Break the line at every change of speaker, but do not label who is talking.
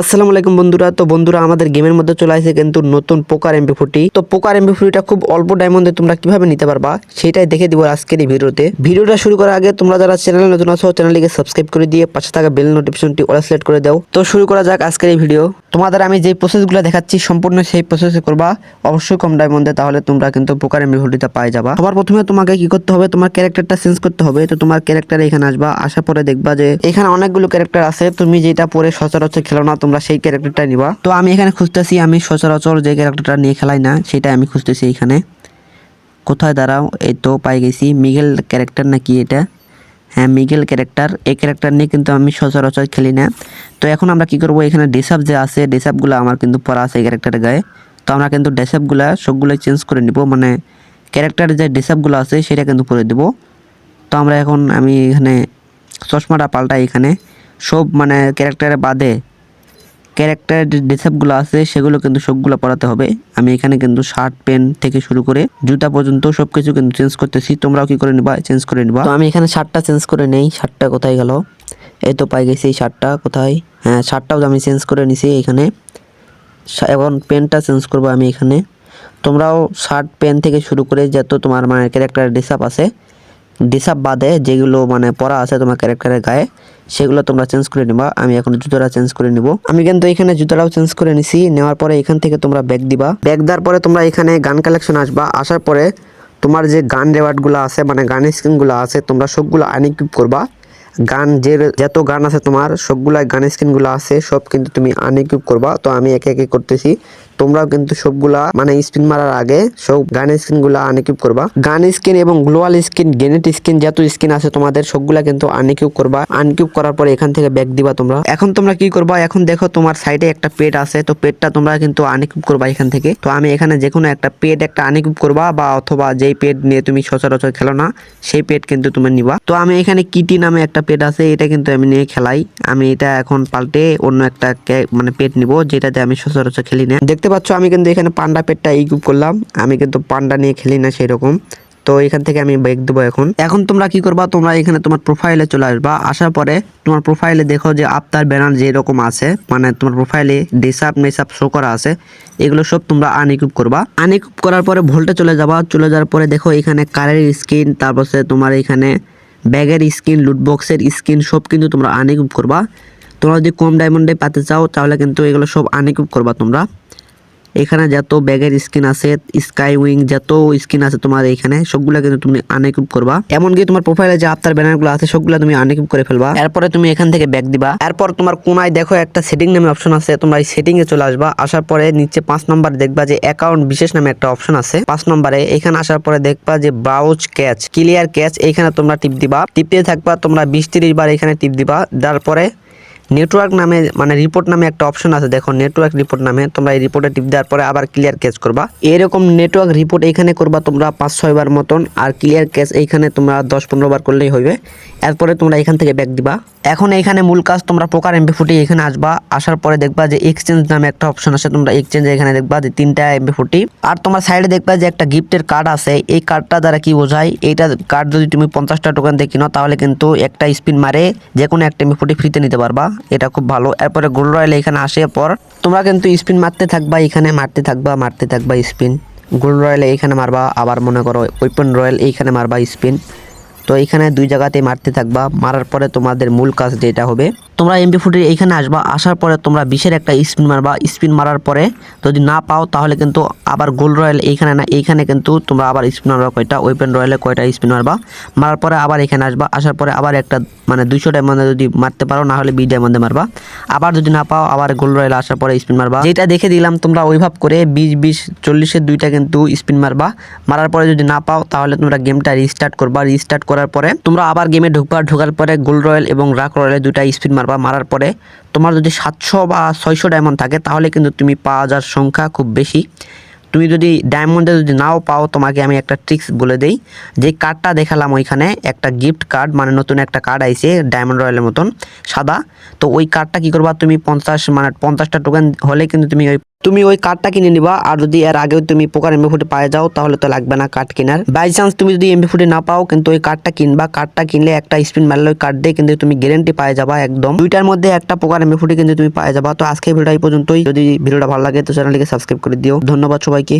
আসসালামু আলাইকুম বন্ধুরা। তো বন্ধুরা, আমাদের গেমের মধ্যে চলে আসে কিন্তু নতুন পোকার এমবি ফুটি তো পোকার এমপি ফুটিটা খুব অল্প ডায়মন্ডে তোমরা কীভাবে নিতে পারবা, সেটাই দেখে দিব আজকের এই ভিডিওতে। ভিডিওটা শুরু করার আগে তোমরা যারা চ্যানেলে নতুন আছো, চ্যানেলটিকে সাবস্ক্রাইব করে দিয়ে পাশে থাকা বেল নোটিফিকেশনটি অল সিলেক্ট করে দাও। তো শুরু করা যাক আজকের এই ভিডিও। তোমাদের আমি যে প্রসেসগুলো দেখাচ্ছি, সম্পূর্ণ সেই প্রসেসে করবা। অবশ্যই কম ডায়মন্ডে তাহলে তোমরা কিন্তু পোকার এমপি ফুটিটা পাই যাবা। সবার প্রথমে তোমাকে কি করতে হবে, তোমার ক্যারেক্টারটা চেঞ্জ করতে হবে। তো তোমার ক্যারেক্টার এখানে আসবা, আসার পরে দেখবা যে এখানে অনেকগুলো ক্যারেক্টার আছে। তুমি যেটা পরে সচরাচর খেলো না তোমরা সেই ক্যারেক্টারটা নিবা। তো আমি এখানে খুঁজতেছি, আমি সচরাচর যে ক্যারেক্টারটা নিয়ে খেলাই না সেটা আমি খুঁজতেছি এখানে। কোথায় দাঁড়াও? এই তো পাই গেছি। মিগেল ক্যারেক্টার নাকি এটা? হ্যাঁ মিগেল ক্যারেক্টার এই ক্যারেক্টার নিয়ে কিন্তু আমি সচরাচর খেলি না। তো এখন আমরা কি করব? এখানে ডেসাপ যে আছে ডেসাপগুলো আমার কিন্তু পড়া আছে এই ক্যারেক্টারের গায়ে। তো আমরা কিন্তু ডেসাপগুলো সবগুলো চেঞ্জ করে নিব। মানে ক্যারেক্টারের যে ডেসাপগুলো আছে, সেটা কিন্তু পরে দেব। তো আমরা এখন আমি এখানে চশমাটা পাল্টাই এখানে। সব মানে ক্যারেক্টারের বাদে ক্যারেক্টার ডিসেপগুলো আছে, সেগুলো কিন্তু সবগুলো পড়াতে হবে। আমি এখানে কিন্তু শার্ট প্যান্ট থেকে শুরু করে জুতা পর্যন্ত সব কিছু কিন্তু চেঞ্জ করতেছি। তোমরাও কি করে নিবা? চেঞ্জ করে নিবা। আমি এখানে শার্টটা চেঞ্জ করে নেই। শার্টটা কোথায় গেল? এই তো পাই গেছি এই শার্টটা কোথায়? হ্যাঁ শার্টটাও আমি চেঞ্জ করে নিছি এখানে। এবং প্যান্টটা চেঞ্জ করব আমি এখানে। তোমরাও শার্ট প্যান্ট থেকে শুরু করে যত তোমার মানে ক্যারেক্টার ডিসাপ আছে ডিসাপ বাদে যেগুলো মানে পরা আছে তোমার ক্যারেক্টারের গায়ে, সেগুলো তোমরা চেঞ্জ করে নিবা। আমি এখন জুতোটা চেঞ্জ করে নিব। আমি কিন্তু এখানে জুতোটাও চেঞ্জ করে নিছি। নেওয়ার পরে এখান থেকে তোমরা ব্যাগ দিবা। ব্যাগ দেওয়ার পরে তোমরা এখানে গান কালেকশন আসবা। আসার পরে তোমার যে গান রেওয়ার্ডগুলো আছে মানে গানের স্ক্রিনগুলো আছে, তোমরা সবগুলো আনইকুইপ করবা। গান যে যত গান আছে তোমার সবগুলা গান স্ক্রিনগুলো আছে, সব কিন্তু তুমি আনইকুইপ করবা। তো আমি একে একে করতেছি। তোমরাও কিন্তু সবগুলা মানে স্পিন মারার আগে সব গান স্ক্রিনগুলো আনইকুইপ করবা। গান স্কিন এবং গ্লোয়াল স্কিন গেনেট স্কিন যত স্কিন আছে তোমাদের, সবগুলা কিন্তু আনইকুইপ করবা। আনইকুইপ করার পরে এখান থেকে ব্যাক দিবা তোমরা। এখন তোমরা কি করবা? এখন দেখো তোমার সাইডে একটা পেট আছে, তো পেটটা তোমরা কিন্তু আনইকুইপ করবা এখান থেকে। তো আমি এখানে যে কোনো একটা পেট একটা আনইকুইপ করবা, বা অথবা যেই পেট নিয়ে তুমি সচরাচর খেলো না, সেই পেট কিন্তু তুমি নিবা। তো আমি এখানে কিটি নামে একটা পেট আছে, এটা কিন্তু আমি নিয়ে খেলাই। আমি এটা এখন পাল্টে অন্য একটা মানে পেট নিব, যেটাতে আমি সচরাচর খেলি না। দেখতে পাচ্ছ, আমি কিন্তু এখানে পান্ডা পেটটা ইকুইপ করলাম। আমি কিন্তু পান্ডা নিয়ে খেলি না সেই রকম তো এখান থেকে আমি ব্রেক দেবো এখন। এখন তোমরা কি করবা? তোমরা এখানে তোমার প্রোফাইলে চলে আসবা। আসার পরে তোমার প্রোফাইলে দেখো যে আফতার ব্যানার যেরকম আছে মানে তোমার প্রোফাইলে ডিসাপ, মেসাপ শো করা আছে, এগুলো সব তোমরা আনইকুইপ করবা। আনইকুইপ করার পরে ভোল্টে চলে যাবা। চলে যাওয়ার পরে দেখো এখানে কারের স্কিন তারপর তোমার এখানে ব্যাগের স্কিন লুটবক্সের স্কিন, সব কিন্তু তোমরা আনিকুপ করবা। তোমরা যদি কম ডায়মন্ডে পাতে চাও, তাহলে কিন্তু এগুলো সব আনিকুপ করবা তোমরা। এখানে যত ব্যাগের স্কিন আছে, স্কাই উইং যত স্কিন আছে তোমার এখানে, সবগুলা কিন্তু তুমি আনইকুইপ করবা। এমনকি তোমার প্রোফাইলে যে আফতার ব্যানারগুলো আছে, সবগুলা তুমি আনইকুইপ করে ফেলবা। এরপরে তুমি এখান থেকে ব্যাগ দিবা। এরপর তোমার কোনায় দেখো একটা সেটিং নামে অপশন আছে, তোমরা এই সেটিং এ চলে আসবা। আসার পরে নিচে পাঁচ নম্বর দেখবা যে অ্যাকাউন্ট বিশেষ নামে একটা অপশন আছে। পাঁচ নম্বরে এখানে আসার পরে দেখবা যে ব্রাউজ ক্যাচ ক্লিয়ার ক্যাচ এখানে তোমরা টিপ দিবা। টিপতে থাকবা, তোমরা বিশ তিরিশ বার এখানে টিপ দিবা। তারপরে নেটওয়ার্ক নামে মানে রিপোর্ট নামে একটা অপশন আছে, দেখো নেটওয়ার্ক রিপোর্ট নামে, তোমরা এই রিপোর্টে টিপ দেওয়ার পরে আবার ক্লিয়ার ক্যাচ করবা। এরকম নেটওয়ার্ক রিপোর্ট এখানে করবা তোমরা পাঁচ, ছয় বার মতন, আর ক্লিয়ার ক্যাচ এইখানে তোমরা দশ, পনেরো বার করলেই হবে এরপরে তোমরা এখান থেকে ব্যাক দিবা। এখন এইখানে মূল কাজ তোমরা পোকার এমপি ফুটি এখানে আসবা, আসার পরে দেখবা যে এক্সচেঞ্জ নামে একটা অপশন আছে, তোমরা এক্সচেঞ্জ এখানে দেখবা যে তিনটা এমবি ফুটি আর তোমার সাইডে দেখবা যে একটা গিফটের কার্ড আছে, এই কার্ডটা দ্বারা কি বোঝায়? এইটা কার্ড যদি তুমি পঞ্চাশটা টোকেন দিয়ে কিনো, তাহলে কিন্তু একটা স্পিন মারে যে কোনো একটা এমপি ফুটি ফ্রিতে নিতে পারবা। এটা খুব ভালো। এরপরে গোল রয়েল এখানে আসার পর তোমরা কিন্তু স্পিন মারতে থাকবা, এখানে মারতে থাকবা মারতে থাকবা স্পিন গোল্ড রয়েল এইখানে মারবা, আবার মনে করো ওয়েপন রয়েল এইখানে মারবা স্পিন তো এইখানে দুই জায়গাতেই মারতে থাকবা, মারার পরে তোমাদের মূল কাজ যেটা হবে, তোমরা এমপি ফুটির এইখানে আসবা, আসার পরে তোমরা বিশের একটা স্পিন মারবা। স্পিন মারার পরে যদি না পাও, তাহলে কিন্তু আবার গোল রয়েল এইখানে না এইখানে কিন্তু তোমরা আবার স্পিন মারবা কয়টা ওয়েপেন রয়েলে কয়টা স্পিন মারবা। মারার পরে আবার এখানে আসবা, আসার পরে আবার একটা মানে দুইশো ডায়মন্ডে যদি মারতে পারো, না হলে বিশ ডায়মন্ডে মারবা। আবার যদি না পাও, আবার গোল রয়েল আসার পরে স্পিন মারবা। যেটা দেখে দিলাম, তোমরা ওইভাব করে বিশ বিশ, চল্লিশের দুইটা কিন্তু স্পিন মারবা। মারার পরে যদি না পাও, তাহলে তোমরা গেমটা রিস্টার্ট করবা। রিস্টার্ট করার পরে তোমরা আবার গেমে ঢুকবা। ঢোকার পরে গোল রয়েল এবং রাক রয়েলে দুইটা স্পিন মারবা। মারার পরে তোমার যদি সাতশো বা ছয়শো ডায়মন্ড থাকে, তাহলে কিন্তু তুমি পাওয়া যাওয়ার সংখ্যা খুব বেশি। তুমি যদি ডায়মন্ডে যদি নাও পাও, তোমাকে আমি একটা ট্রিক্স বলে দিই। যে কার্ডটা দেখালাম ওইখানে, একটা গিফট কার্ড মানে নতুন একটা কার্ড আইছে ডায়মন্ড রয়্যালের মতন, সাদা। তো ওই কার্ডটা কী করবা? তুমি পঞ্চাশ মানে পঞ্চাশটা টোকেন হলে কিন্তু তুমি ওই তুমি ওই কার্ডটা কিনে নিবা, আর যদি এর আগেও তুমি পোকার এমবি ফুটে পায়ে যাও, তাহলে তো লাগবে না কার্ড কেনার। বাই চান্স তুমি যদি এমবি ফুটে না পাও, কিন্তু ওই কার্ডটা কিনবা। কার্ডটা কিনলে একটা স্পিন মারলে ওই কার্ড দিয়ে কিন্তু তুমি গ্যারেন্টি পায়ে যাবা একদম। দুইটার মধ্যে একটা পোকার এমবি ফুটে কিন্তু তুমি পায়ে যাবা। তো আজকে ভিডিওটা এই পর্যন্তই। যদি ভিডিওটা ভালো লাগে, তো চ্যানেলটিকে সাবস্ক্রাইব করে দিও। ধন্যবাদ সবাইকে।